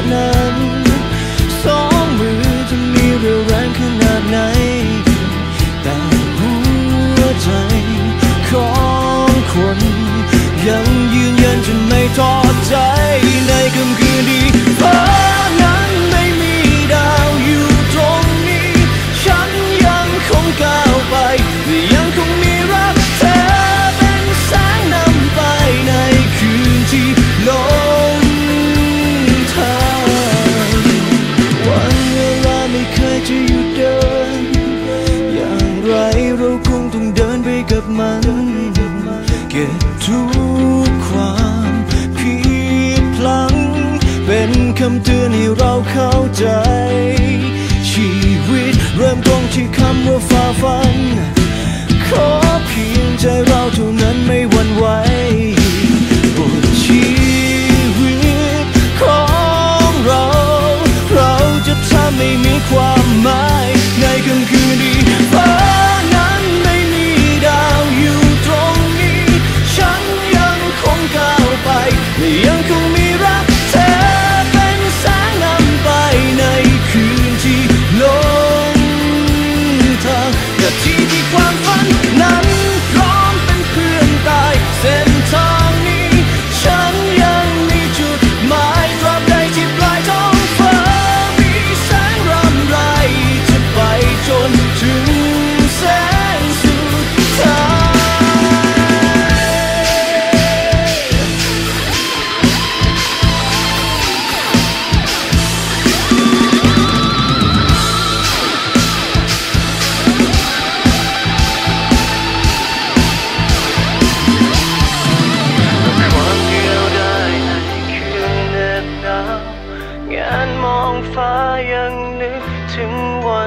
partner เราคงต้องเดินไปกับมัน เก็บทุกความผิดพลัง เป็นคำเตือนให้เราเข้าใจ ชีวิตเริ่มต้นที่คำว่าฝ่าฟัน ขอเพียงใจเรา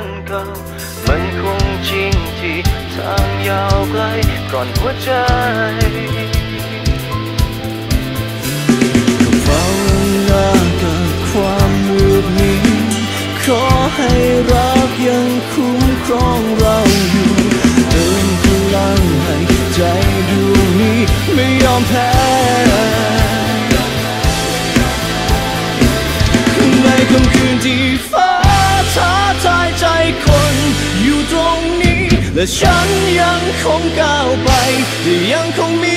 อนเก่ามันคงจริงที่ทางยาวไกลก่อนหัวใจก็เฝ้าหน้ากับความมืดมิดขอให้รักยังคุ้มครองเราอยู่เติมพลังให้ใจดวงนี้ไม่ยอมแพ้ในค่ำคืนที่ฟ้า และฉันยังคงก้าวไป ที่ยังคงมี